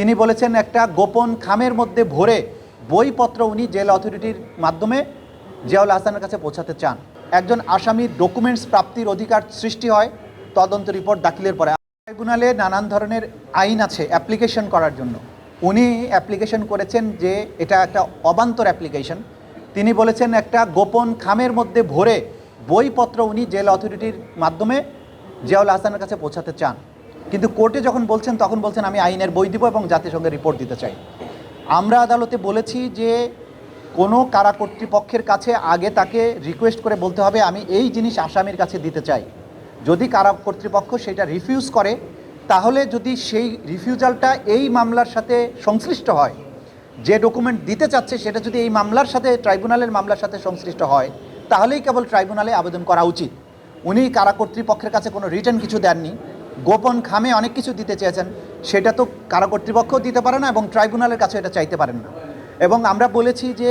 তিনি বলেছেন, একটা গোপন খামের মধ্যে ভরে বইপত্র উনি জেল অথরিটির মাধ্যমে জিয়াউল হাসানের কাছে পৌঁছাতে চান। একজন আসামির ডকুমেন্টস প্রাপ্তির অধিকার সৃষ্টি হয়, তদন্ত রিপোর্ট দাখিলের পরে। ট্রাইব্যুনালে নানান ধরনের আইন আছে অ্যাপ্লিকেশন করার জন্য। উনি অ্যাপ্লিকেশন করেছেন যে এটা একটা অবান্তর অ্যাপ্লিকেশন। তিনি বলেছেন, একটা গোপন খামের মধ্যে ভরে বইপত্র উনি জেল অথরিটির মাধ্যমে জিয়াউল হাসানের কাছে পৌঁছাতে চান। কিন্তু কোর্টে যখন বলছেন, তখন বলছেন, আমি আইনের বই দিব এবং জাতিসংঘের রিপোর্ট দিতে চাই। আমরা আদালতে বলেছি যে, কোনো কারা কর্তৃপক্ষের কাছে আগে তাকে রিকোয়েস্ট করে বলতে হবে, আমি এই জিনিস আসামির কাছে দিতে চাই। যদি কারা কর্তৃপক্ষ সেটা রিফিউজ করে, তাহলে যদি সেই রিফিউজালটা এই মামলার সাথে সংশ্লিষ্ট হয়, যে ডকুমেন্ট দিতে চাচ্ছে সেটা যদি এই মামলার সাথে ট্রাইব্যুনালের মামলার সাথে সংশ্লিষ্ট হয়, তাহলেই কেবল ট্রাইব্যুনালে আবেদন করা উচিত। উনি কারা কর্তৃপক্ষের কাছে কোনো রিটার্ন কিছু দেননি গোপন খামে অনেক কিছু দিতে চেয়েছেন, সেটা তো কারা কর্তৃপক্ষ দিতে পারে না এবং ট্রাইব্যুনালের কাছে এটা চাইতে পারেন না। এবং আমরা বলেছি যে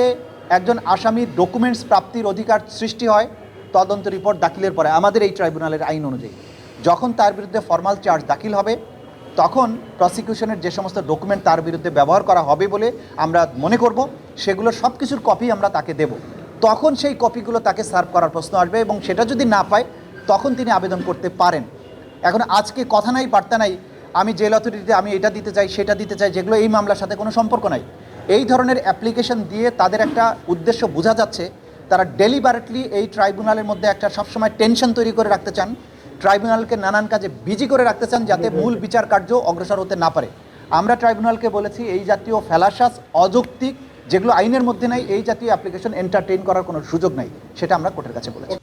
একজন আসামির ডকুমেন্টস প্রাপ্তির অধিকার সৃষ্টি হয়, তদন্ত রিপোর্ট দাখিলের পরে, আমাদের এই ট্রাইব্যুনালের আইন অনুযায়ী। যখন তার বিরুদ্ধে ফর্মাল চার্জ দাখিল হবে, তখন প্রসিকিউশনের যে সমস্ত ডকুমেন্ট তার বিরুদ্ধে ব্যবহার করা হবে বলে আমরা মনে করব, সেগুলো সব কিছুর কপি আমরা তাকে দেব। তখন সেই কপিগুলো তাকে সার্ভ করার প্রশ্ন আসবে এবং সেটা যদি না পায়, তখন তিনি আবেদন করতে পারেন। এখন আজকে কথা নাই, বার্তা নাই, আমি জেল অথরিটিতে আমি এটা দিতে চাই, সেটা দিতে চাই, যেগুলো এই মামলার সাথে কোনো সম্পর্ক নাই। এই ধরনের অ্যাপ্লিকেশন দিয়ে তাদের একটা উদ্দেশ্য বোঝা যাচ্ছে, তারা ডেলিবারেটলি এই ট্রাইব্যুনালের মধ্যে একটা সবসময় টেনশন তৈরি করে রাখতে চান ট্রাইব্যুনালকে নানান কাজে বিজি করে রাখতে চান যাতে মূল বিচার কার্য অগ্রসর হতে না পারে। আমরা ট্রাইব্যুনালকে বলেছি, এই জাতীয় ফেলাশাস অযৌক্তিক, যেগুলো আইনের মধ্যে নাই, এই জাতীয় অ্যাপ্লিকেশন এন্টারটেইন করার কোনো সুযোগ নাই, সেটা আমরা কোর্টের কাছে বলেছি।